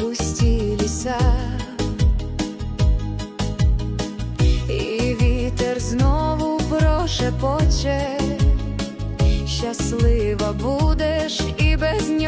густі ліса, і вітер знову прошепоче щасливий.